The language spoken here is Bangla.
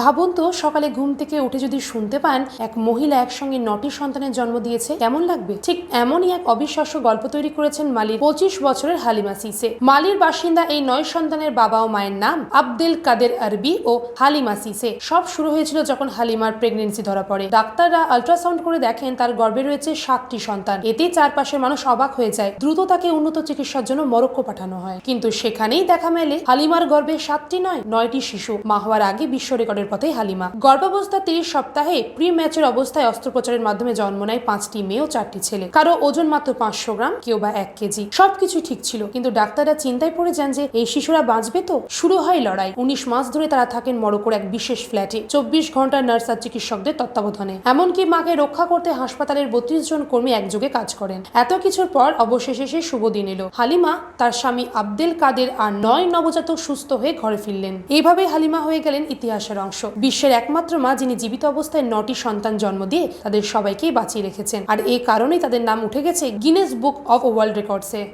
ভাবুন তো, সকালে ঘুম থেকে উঠে যদি শুনতে পান, এক মহিলা একসঙ্গে নটি সন্তানের জন্ম দিয়েছে, কেমন লাগবে? ঠিক এমনই এক অবিশ্বাস্য গল্প তৈরি করেছেন মালির পঁচিশ বছরের হালিমা সিসে। মালির বাসিন্দা এই নয় সন্তানের বাবা ও মায়ের নাম আব্দেল কাদের আরবি ও হালিমা সিসে। সব শুরু হয়েছিল যখন হালিমার প্রেগনেন্সি ধরা পড়ে। ডাক্তাররা আল্ট্রাসাউন্ড করে দেখেন তার গর্ভে রয়েছে সাতটি সন্তান। এতেই চারপাশের মানুষ অবাক হয়ে যায়। দ্রুত তাকে উন্নত চিকিৎসার জন্য মরক্কো পাঠানো হয়। কিন্তু সেখানেই দেখা মেলে হালিমার গর্ভে সাতটি নয়, নয়টি শিশু। মা হওয়ার আগে বিশ্ব রেকর্ডের পথে হালিমা। গর্ভাবস্থা তিরিশ সপ্তাহে প্রি ম্যাচের অবস্থায় অস্ত্রোপচারের মাধ্যমে জন্ম নেয় পাঁচটি মেয়ে ও চারটি ছেলে। কারও ওজন মাত্র পাঁচশো গ্রাম, কেউ বা এক কেজি। সবকিছু ঠিক ছিল, কিন্তু ডাক্তাররা চিন্তায় পড়ে যান যে, এই শিশুরা বাঁচবে তো? শুরু হয় লড়াই। উনিশ মাস ধরে তারা থাকেন মরকোর এক বিশেষ ফ্ল্যাটে। চব্বিশ ঘণ্টার নার্স আর চিকিৎসকদের তত্ত্বাবধানে। এমনকি মাকে রক্ষা করতে হাসপাতালের বত্রিশ জন কর্মী একযোগে কাজ করেন। এত কিছুর পর অবশেষে সে শুভ দিন এলো। হালিমা, তার স্বামী আব্দেল কাদের আর নয় নবজাতক সুস্থ হয়ে ঘরে ফিরলেন। এইভাবে হালিমা হয়ে গেলেন ইতিহাসের অংশ। বিশ্বের একমাত্র মা যিনি জীবিত অবস্থায় নটি সন্তান জন্ম দিয়ে তাদের সবাইকেই বাঁচিয়ে রেখেছেন। আর এই কারণেই তাদের নাম উঠে গেছে গিনেস বুক অফ ওয়ার্ল্ড রেকর্ডসে